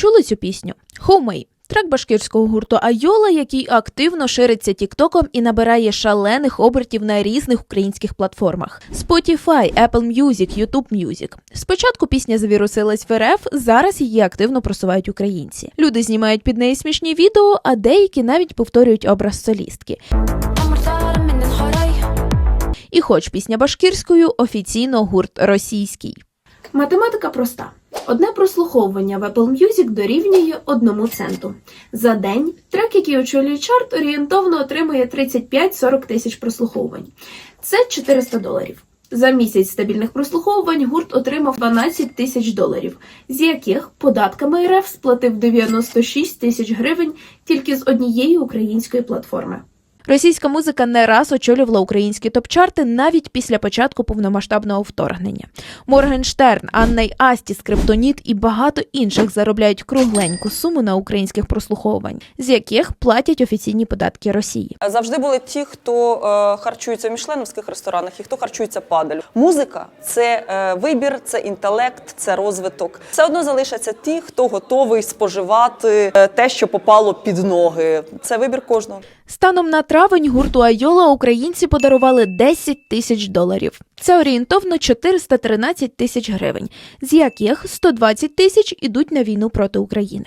чули цю пісню? Хоумей. Трек башкірського гурту Айола, який активно шириться тіктоком і набирає шалених обертів на різних українських платформах: Spotify, Apple Music, YouTube Music. Спочатку пісня завірусилась в РФ, зараз її активно просувають українці. Люди знімають під неї смішні відео, а деякі навіть повторюють образ солістки. І, хоч пісня башкірською, офіційно гурт російський. Математика проста. Одне прослуховування в Apple Music дорівнює одному центу. За день трек, який очолює чарт, орієнтовно отримує 35-40 тисяч прослуховувань. Це 400 доларів. За місяць стабільних прослуховувань гурт отримав 12 тисяч доларів, з яких податками РФ сплатив 96 тисяч гривень тільки з однієї української платформи. Російська музика не раз очолювала українські топ-чарти навіть після початку повномасштабного вторгнення. Моргенштерн, Анна й Асті, Скриптоніт і багато інших заробляють кругленьку суму на українських прослуховувань, з яких платять офіційні податки Росії. Завжди були ті, хто е, харчується в мішленовських ресторанах і хто харчується падаль. Музика це е, вибір, це інтелект, це розвиток. Все одно залишаться ті, хто готовий споживати е, те, що попало під ноги. Це вибір кожного. Станом на травень гурту Айола українці подарували 10 тисяч доларів. Це орієнтовно 413 тисяч гривень, з яких 120 тисяч ідуть на війну проти України.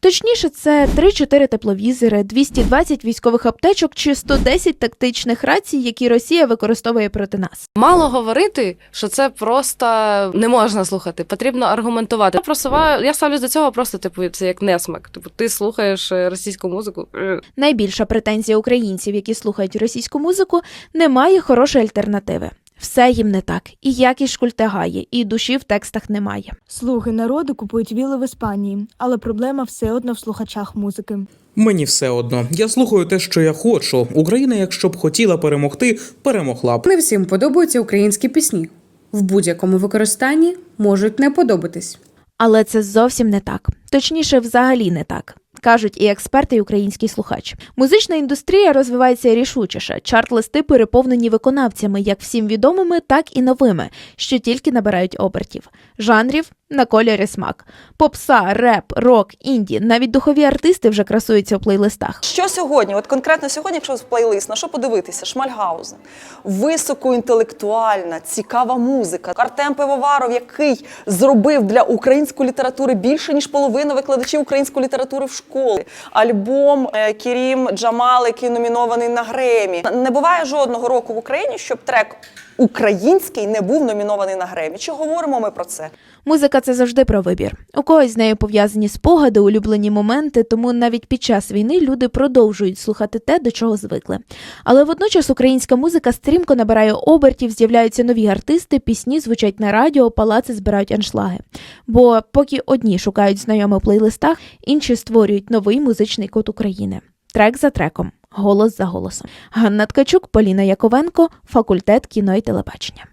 Точніше, це 3-4 тепловізори, 220 військових аптечок чи 110 тактичних рацій, які Росія використовує проти нас. Мало говорити, що це просто не можна слухати, потрібно аргументувати. Я просуваю, я ставлюсь до цього просто, типу, це як несмак. Типу, ти слухаєш е, російську музику. Найбільша претензія українців, які слухають російську музику, немає хорошої альтернативи. Все їм не так, і якість шкультягає, і душі в текстах немає. Слуги народу купують віли в Іспанії, але проблема все одно в слухачах музики. Мені все одно. Я слухаю те, що я хочу. Україна, якщо б хотіла перемогти, перемогла б. Не всім подобаються українські пісні. В будь-якому використанні можуть не подобатись. Але це зовсім не так. Точніше, взагалі не так. Кажуть і експерти, і український слухач. Музична індустрія розвивається рішучіше. Чарт-листи переповнені виконавцями, як всім відомими, так і новими, що тільки набирають обертів. Жанрів на кольорі смак. Попса, реп, рок, інді, навіть духові артисти вже красуються у плейлистах. Що сьогодні? От конкретно сьогодні, якщо в плейлист, на що подивитися? Шмальгаузен. Високоінтелектуальна, цікава музика. Артем Пивоваров, який зробив для української літератури більше, ніж половина викладачів української літератури в школі. Альбом е, Кірім Джамал, який номінований на Гремі. Не буває жодного року в Україні, щоб трек український не був номінований на Гремі. Чи говоримо ми про це? Музика це завжди про вибір. У когось з нею пов'язані спогади, улюблені моменти, тому навіть під час війни люди продовжують слухати те, до чого звикли. Але водночас українська музика стрімко набирає обертів, з'являються нові артисти, пісні звучать на радіо, палаци збирають аншлаги. Бо поки одні шукають знайомих в плейлистах, інші створюють новий музичний код України. Трек за треком, голос за голосом. Ганна Ткачук, Поліна Яковенко, факультет кіно і телебачення.